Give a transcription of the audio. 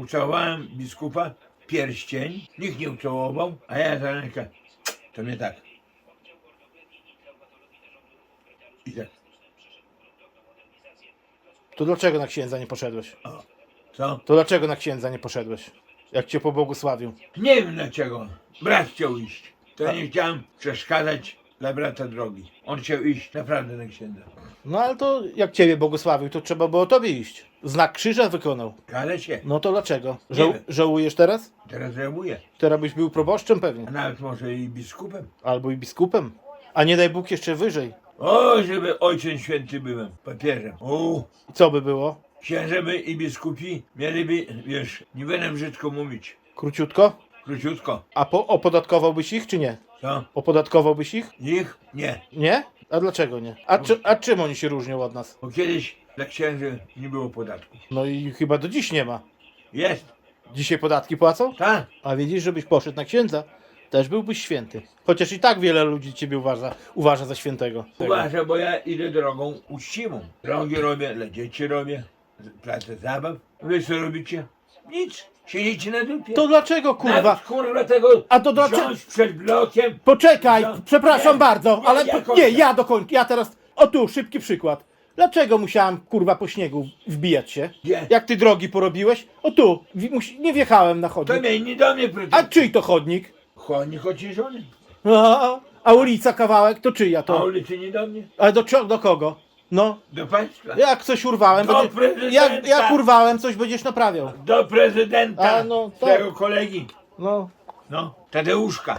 ucałowałem biskupa, pierścień, nikt nie ucałował, a ja za rękę, to nie tak. I tak, To dlaczego na księdza nie poszedłeś? co? To dlaczego na księdza nie poszedłeś? Jak cię pobłogosławił. Nie wiem dlaczego. Brat chciał iść. To nie chciałem przeszkadzać dla brata drogi. On chciał iść naprawdę na księdza. No ale to jak ciebie błogosławił, to trzeba było tobie iść. Znak krzyża wykonał. Ale się, No to dlaczego? Żał, wiem. żałujesz teraz? teraz żałuję. Teraz byś był proboszczem A pewnie. nawet może i biskupem. Albo i biskupem. A nie daj Bóg jeszcze wyżej. O, żeby ojciec święty byłem, papieżem. O, I co by było? księżemy i biskupi mieliby, wiesz, nie będę brzydko mówić. Króciutko? Króciutko. A po, opodatkowałbyś ich, czy nie? Co? Opodatkowałbyś ich? Ich? Nie. Nie? A dlaczego nie? A, czy, a czym oni się różnią od nas? Bo kiedyś dla księży nie było podatku. No i chyba do dziś nie ma. Jest. Dzisiaj podatki płacą? Tak? A widzisz, żebyś poszedł na księdza, też byłbyś święty. Chociaż i tak wiele ludzi ciebie uważa, uważa za świętego. Uważaj, bo ja idę drogą uczciwą. Drogi robię, dla dzieci robię, pracę zabaw. Wy co robicie? Nic. Siedzicie na dupie. To dlaczego kurwa? Nawet, kurwa tego A to dlaczego- wziąć przed blokiem. Poczekaj, No, przepraszam nie, bardzo, nie, ale ja nie, kończę. ja dokończę. Ja teraz. O tu, szybki przykład. Dlaczego musiałem kurwa po śniegu wbijać się? Gdzie? Jak ty drogi porobiłeś? O tu, wi- musi- nie wjechałem na To chodnik. mnie nie do mnie A czyj to chodnik? Chodnik ociszony. A, a ulica kawałek to czyja A to? ulicy nie do mnie. Ale do, cio- do kogo? No, Do państwa. jak coś urwałem, Do będzie, prezydenta. jak, jak urwałem, coś będziesz naprawiał. Do prezydenta. A, no, Swojego kolegi. No, No. Tadeuszka.